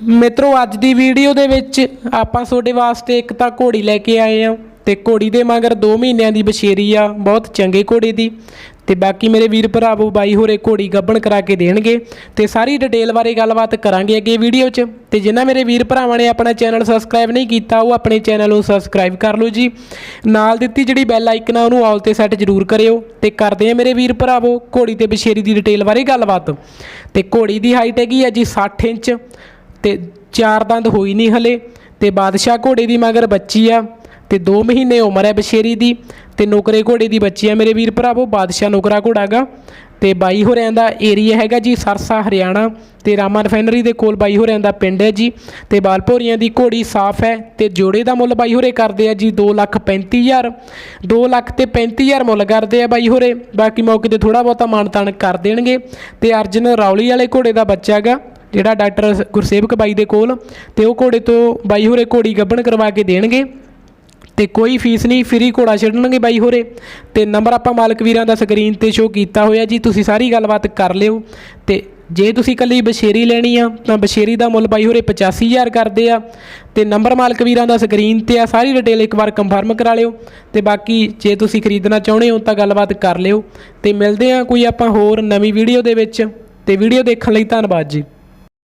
ਮਿੱਤਰੋ, ਅੱਜ ਦੀ ਵੀਡੀਓ ਦੇ ਵਿੱਚ ਆਪਾਂ ਤੁਹਾਡੇ ਵਾਸਤੇ ਇੱਕ ਤਾਂ ਘੋੜੀ ਲੈ ਕੇ ਆਏ ਆ ਤੇ ਘੋੜੀ ਦੇ ਮਗਰ 2 ਮਹੀਨਿਆਂ ਦੀ ਬਛੇਰੀ ਆ, ਬਹੁਤ ਚੰਗੇ ਘੋੜੇ ਦੀ ਤੇ ਬਾਕੀ ਮੇਰੇ ਵੀਰ ਭਰਾਵੋ, ਬਾਈ ਹੋਰੇ ਘੋੜੀ ਗੱਬਣ ਕਰਾ ਕੇ ਦੇਣਗੇ ਤੇ ਸਾਰੀ ਡਿਟੇਲ ਬਾਰੇ ਗੱਲਬਾਤ ਕਰਾਂਗੇ ਅੱਗੇ ਵੀਡੀਓ 'ਚ। ਤੇ ਜਿਨ੍ਹਾਂ ਮੇਰੇ ਵੀਰ ਭਰਾਵਾਂ ਨੇ ਆਪਣਾ ਚੈਨਲ ਸਬਸਕ੍ਰਾਈਬ ਨਹੀਂ ਕੀਤਾ, ਉਹ ਆਪਣੇ ਚੈਨਲ ਨੂੰ ਸਬਸਕ੍ਰਾਈਬ ਕਰ ਲਓ ਜੀ। ਨਾਲ ਦਿੱਤੀ ਜਿਹੜੀ ਬੈਲ ਆਈਕਨ ਆ, ਉਹਨੂੰ ਆਲ ਤੇ ਸੈੱਟ ਜ਼ਰੂਰ ਕਰਿਓ ਤੇ ਕਰਦੇ ਆ ਮੇਰੇ ਵੀਰ ਭਰਾਵੋ ਘੋੜੀ ਤੇ ਬਸ਼ੇਰੀ ਦੀ ਡਿਟੇਲ ਬਾਰੇ ਗੱਲਬਾਤ। ਤੇ ਘੋੜੀ ਦੀ ਹਾਈਟ ਹੈਗੀ ਆ ਜੀ 60 ਇੰਚ ਤੇ ਚਾਰ ਦੰਦ ਹੋਈ ਨਹੀਂ ਹਲੇ, ਤੇ ਬਾਦਸ਼ਾਹ ਘੋੜੇ ਦੀ ਮਗਰ ਬੱਚੀ ਆ, ਤੇ 2 ਮਹੀਨੇ ਉਮਰ ਹੈ ਬਸ਼ੇਰੀ ਦੀ, ਤੇ ਨੁਕਰੇ ਘੋੜੇ ਦੀ ਬੱਚੀ ਆ ਮੇਰੇ ਵੀਰ ਭਰਾਵੋ, ਬਾਦਸ਼ਾਹ ਨੁਕਰਾ ਘੋੜਾ ਗਾ, ਤੇ ਬਾਈ ਹੋਰਿਆਂ ਦਾ ਏਰੀਆ ਹੈਗਾ ਜੀ ਸਰਸਾ, ਹਰਿਆਣਾ, ਤੇ ਰਾਮਾ ਰਿਫਾਈਨਰੀ ਦੇ ਕੋਲ ਬਾਈ ਹੋਰਿਆਂ ਦਾ ਪਿੰਡ ਹੈ ਜੀ, ਤੇ ਬਾਲਪੋਰੀਆਂ ਦੀ ਘੋੜੀ ਸਾਫ਼ ਹੈ, ਤੇ ਜੋੜੇ ਦਾ ਮੁੱਲ ਬਾਈ ਹੋਰੇ ਕਰਦੇ ਆ ਜੀ 235000 2 ਲੱਖ ਤੇ 35000 ਮੁੱਲ ਕਰਦੇ ਆ ਬਾਈ ਹੋਰੇ, ਬਾਕੀ ਮੌਕੇ ਤੇ ਥੋੜਾ ਬਹੁਤਾ ਮਾਨਤਾਨ ਕਰ ਦੇਣਗੇ, ਤੇ ਅਰਜਨ ਰੌਲੀ ਵਾਲੇ ਘੋੜੇ ਦਾ ਬੱਚਾ ਹੈਗਾ ਜਿਹੜਾ ਡਾਕਟਰ ਗੁਰਸੇਵਕ ਬਾਈ ਦੇ ਕੋਲ ਤੇ ਉਹ ਘੋੜੇ ਤੋਂ ਬਾਈ ਹੋਰੇ ਘੋੜੀ ਗੱਭਣ ਕਰਵਾ ਕੇ ਦੇਣਗੇ ਤੇ ਕੋਈ ਫੀਸ ਨਹੀਂ, ਫ੍ਰੀ ਘੋੜਾ ਛੱਡਣਗੇ ਬਾਈ ਹੋਰੇ। ਤੇ ਨੰਬਰ ਆਪਾਂ ਮਾਲਕ ਵੀਰਾਂ ਦਾ ਸਕਰੀਨ ਤੇ ਸ਼ੋ ਕੀਤਾ ਹੋਇਆ ਜੀ, ਤੁਸੀਂ ਸਾਰੀ ਗੱਲਬਾਤ ਕਰ ਲਿਓ। ਤੇ ਜੇ ਤੁਸੀਂ ਕੱਲੀ ਬਸ਼ੇਰੀ ਲੈਣੀ ਆ, ਤਾਂ ਬਸ਼ੇਰੀ ਦਾ ਮੁੱਲ ਬਾਈ ਹੋਰੇ 85000 ਕਰਦੇ ਆ। ਤੇ ਨੰਬਰ ਮਾਲਕ ਵੀਰਾਂ ਦਾ ਸਕਰੀਨ ਤੇ ਆ, ਸਾਰੀ ਡਿਟੇਲ ਇੱਕ ਵਾਰ ਕੰਫਰਮ ਕਰਾ ਲਿਓ। ਤੇ ਬਾਕੀ ਜੇ ਤੁਸੀਂ ਖਰੀਦਣਾ ਚਾਹੁੰਦੇ ਹੋ, ਤਾਂ ਗੱਲਬਾਤ ਕਰ ਲਿਓ। ਤੇ ਮਿਲਦੇ ਆ ਕੋਈ ਆਪਾਂ ਹੋਰ ਨਵੀਂ ਵੀਡੀਓ ਦੇ ਵਿੱਚ। ਤੇ ਵੀਡੀਓ ਦੇਖਣ ਲਈ ਧੰਨਵਾਦ ਜੀ।